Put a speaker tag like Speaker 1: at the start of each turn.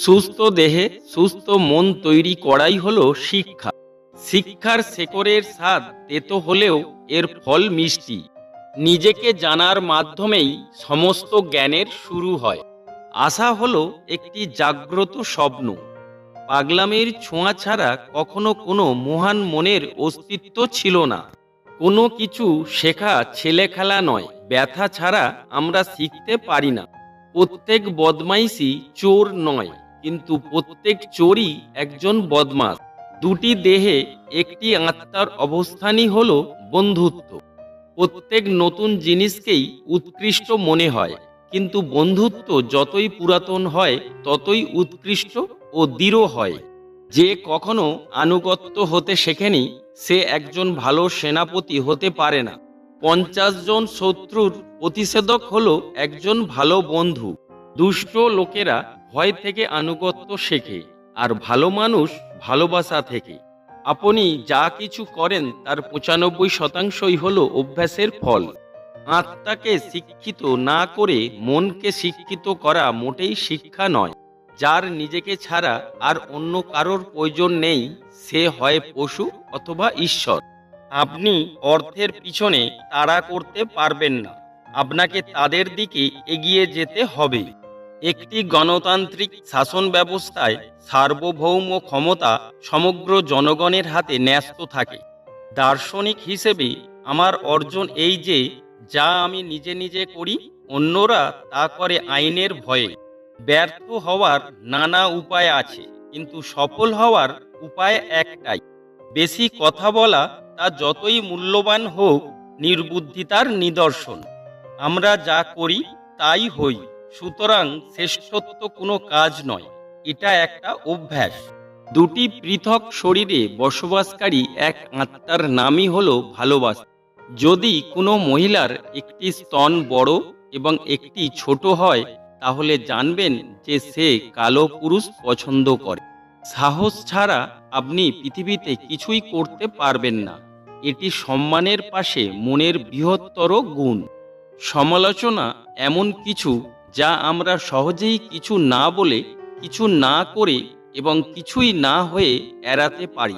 Speaker 1: সুস্থ দেহে সুস্থ মন তৈরি করাই হলো শিক্ষা। শিক্ষার শেকরের স্বাদ তেতো হলেও এর ফল মিষ্টি। নিজেকে জানার মাধ্যমেই সমস্ত জ্ঞানের শুরু হয়। আশা হলো একটি জাগ্রত স্বপ্ন। পাগলামের ছোঁয়া ছাড়া কখনো কোনো মহান মনের অস্তিত্ব ছিল না। কোনো কিছু শেখা ছেলে খেলা নয়, ব্যথা ছাড়া আমরা শিখতে পারি না। প্রত্যেক বদমাইশি চোর নয়। কিন্তু প্রত্যেক চোরই একজন বদমাস। দুটি দেহে একটি আত্মার অবস্থানই হলো বন্ধুত্ব। প্রত্যেক নতুন জিনিসকেই উৎকৃষ্ট মনে হয়, কিন্তু বন্ধুত্ব যতই পুরাতন হয়, ততই উৎকৃষ্ট ও দৃঢ় হয়। যে কখনো আনুগত্য হতে শেখেনি, সে একজন ভালো সেনাপতি হতে পারে না। পঞ্চাশ জন শত্রুর প্রতিষেধক হলো একজন ভালো বন্ধু। দুষ্ট লোকেরা ভয় থেকে আনুগত্য শেখে, আর ভালো মানুষ ভালোবাসা থেকে। আপনি যা কিছু করেন, তার পঁচানব্বই শতাংশই হলো অভ্যাসের ফল। আত্মাকে শিক্ষিত না করে মনকে শিক্ষিত করা মোটেই শিক্ষা নয়। যার নিজেকে ছাড়া আর অন্য কারোর প্রয়োজন নেই, সে হয় পশু অথবা ঈশ্বর। আপনি অর্থের পিছনে তাড়া করতে পারবেন না। আপনাকে তাদের দিকে এগিয়ে যেতে হবে। একটি গণতান্ত্রিক শাসন ব্যবস্থায় সার্বভৌম ক্ষমতা সমগ্র জনগণের হাতে ন্যস্ত থাকে। দার্শনিক হিসেবে আমার অর্জন এই যে, যা আমি নিজে নিজে করি, অন্যরা তা করে আইনের ভয়ে। ব্যর্থ হওয়ার নানা উপায় আছে, কিন্তু সফল হওয়ার উপায় একটাই। বেশি কথা বলা তা যতই মূল্যবান হোক, নির্বুদ্ধিতার নিদর্শন। আমরা যা করি, তাই হই। সুতরাং শ্রেষ্ঠত্ব কোনো কাজ নয়, এটা একটা অভ্যাস। দুটি পৃথক শরীরে বসবাসকারী এক আত্মার নামই হলো ভালোবাসা। যদি কোনো মহিলার একটি স্তন বড় এবং একটি ছোট হয়, তাহলে জানবেন যে সে কালো পুরুষ পছন্দ করে। সাহস ছাড়া আপনি পৃথিবীতে কিছুই করতে পারবেন না। এটি সম্মানের পাশে মনের বৃহত্তর গুণ। সমালোচনা এমন কিছু যা আমরা সহজেই কিছু না বলে, কিছু না করে এবং কিছুই না হয়ে এড়াতে পারি।